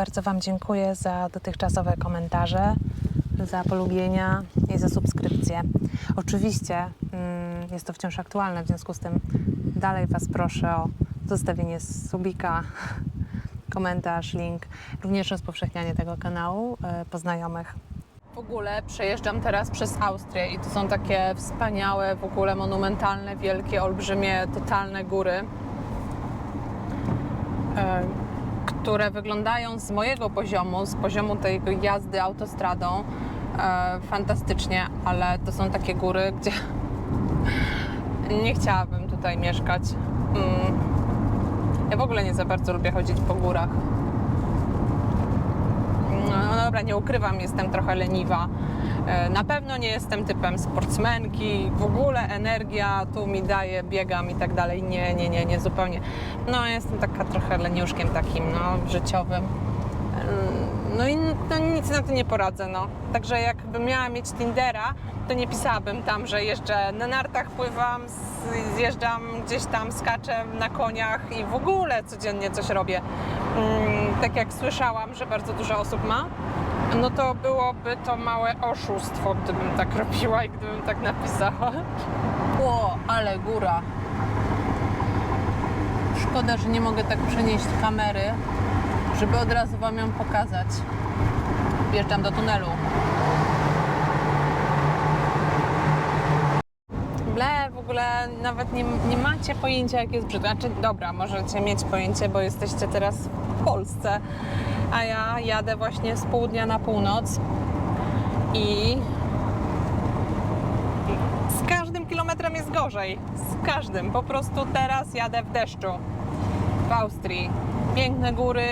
bardzo Wam dziękuję za dotychczasowe komentarze, za polubienia i za subskrypcje. Oczywiście mm, jest to wciąż aktualne, w związku z tym dalej Was proszę o zostawienie subika, komentarz, link, również rozpowszechnianie tego kanału e, po znajomych. W ogóle przejeżdżam teraz przez Austrię i to są takie wspaniałe, w ogóle monumentalne, wielkie, olbrzymie, totalne góry, e, które wyglądają z mojego poziomu, z poziomu tej jazdy autostradą e, fantastycznie, ale to są takie góry, gdzie nie chciałabym tutaj mieszkać. Mm. Ja w ogóle nie za bardzo lubię chodzić po górach. No, no dobra, nie ukrywam, jestem trochę leniwa. E, Na pewno nie jestem typem sportsmenki, w ogóle energia tu mi daje, biegam i tak dalej. Nie, nie, nie, nie zupełnie. No, jestem taka trochę leniuszkiem takim, no, życiowym. E, No i no, nic na to nie poradzę, no. Także jakbym miała mieć Tindera, to nie pisałabym tam, że jeszcze na nartach pływam, zjeżdżam gdzieś tam, skaczę na koniach i w ogóle codziennie coś robię. Mm, tak jak słyszałam, że bardzo dużo osób ma, no to byłoby to małe oszustwo, gdybym tak robiła i gdybym tak napisała. O, ale góra. Szkoda, że nie mogę tak przenieść kamery, żeby od razu Wam ją pokazać. Wjeżdżam do tunelu. W ogóle nawet nie, nie macie pojęcia, jak jest brzydko. Znaczy, dobra, możecie mieć pojęcie, bo jesteście teraz w Polsce, a ja jadę właśnie z południa na północ i z każdym kilometrem jest gorzej. Z każdym. Po prostu teraz jadę w deszczu w Austrii. Piękne góry,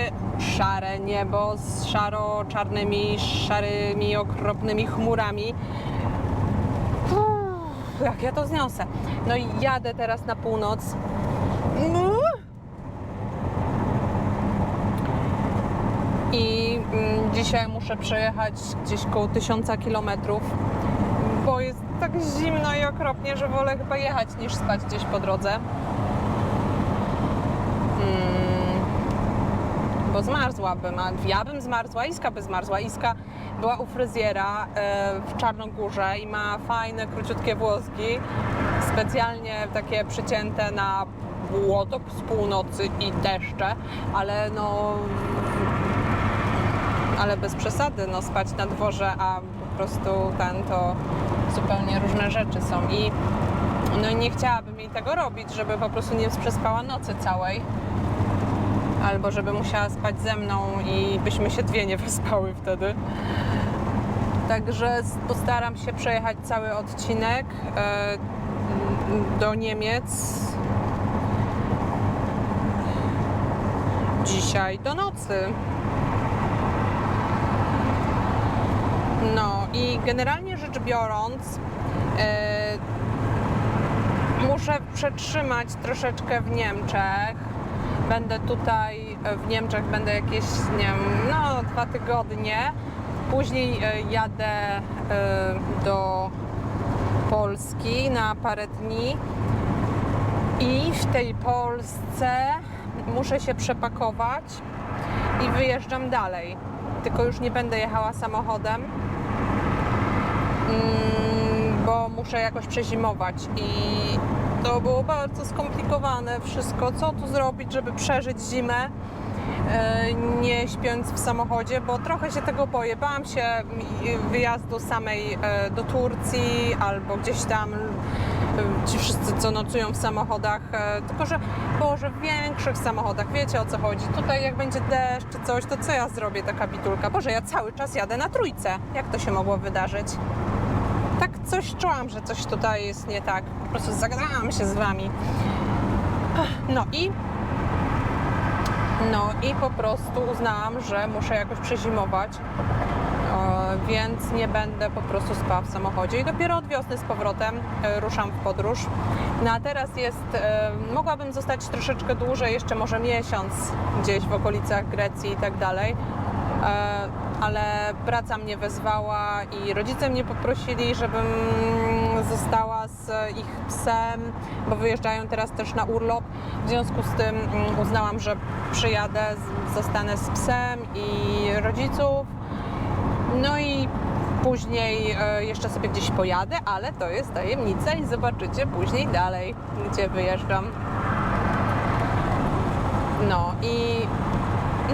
szare niebo z szaro-czarnymi, szarymi, okropnymi chmurami. Jak ja to zniosę? No i jadę teraz na północ. I mm, dzisiaj muszę przejechać gdzieś koło tysiąca kilometrów, bo jest tak zimno i okropnie, że wolę chyba jechać niż spać gdzieś po drodze. Bo zmarzłabym, a ja bym zmarzła, Iska by zmarzła. Iska była u fryzjera e, w Czarnogórze i ma fajne, króciutkie włoski, specjalnie takie przycięte na błoto z północy i deszcze, ale no ale bez przesady, no spać na dworze, a po prostu ten to zupełnie różne rzeczy są i no nie chciałabym jej tego robić, żeby po prostu nie przespała nocy całej albo żeby musiała spać ze mną i byśmy się dwie nie wyspały wtedy. Także postaram się przejechać cały odcinek e, do Niemiec dzisiaj do nocy. No i generalnie rzecz biorąc, e, muszę przetrzymać troszeczkę w Niemczech. Będę tutaj e, w Niemczech, będę jakieś, nie wiem, no dwa tygodnie. Później e, jadę e, do Polski na parę dni i w tej Polsce muszę się przepakować i wyjeżdżam dalej. Tylko już nie będę jechała samochodem, mm, bo muszę jakoś przezimować i to było bardzo skomplikowane wszystko. Co tu zrobić, żeby przeżyć zimę, e, nie śpiąc w samochodzie, bo trochę się tego boję. Bałam się wyjazdu samej e, do Turcji albo gdzieś tam e, ci wszyscy, co nocują w samochodach, tylko że Boże, w większych samochodach, wiecie o co chodzi. Tutaj jak będzie deszcz czy coś, to co ja zrobię, taka bitulka? Boże, ja cały czas jadę na trójce. Jak to się mogło wydarzyć? Coś czułam, że coś tutaj jest nie tak. Po prostu zagadałam się z wami. No i no i po prostu uznałam, że muszę jakoś przezimować, e, więc nie będę po prostu spała w samochodzie i dopiero od wiosny z powrotem e, ruszam w podróż. No a teraz jest, e, mogłabym zostać troszeczkę dłużej, jeszcze może miesiąc gdzieś w okolicach Grecji i tak dalej, ale praca mnie wezwała i rodzice mnie poprosili, żebym została z ich psem, bo wyjeżdżają teraz też na urlop. W związku z tym mm, uznałam, że przyjadę, zostanę z psem i rodziców. No i później e, jeszcze sobie gdzieś pojadę, ale to jest tajemnica i zobaczycie później dalej, gdzie wyjeżdżam. No i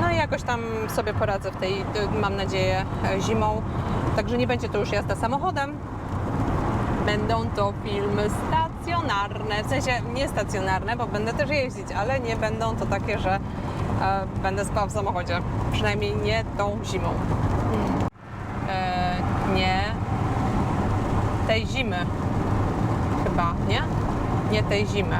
no i jakoś tam sobie poradzę w tej, y, mam nadzieję, e, zimą. Także nie będzie to już jazda samochodem. Będą to filmy stacjonarne, w sensie nie stacjonarne, bo będę też jeździć, ale nie będą to takie, że e, będę spała w samochodzie. Przynajmniej nie tą zimą. E, nie tej zimy. Chyba, nie? Nie tej zimy.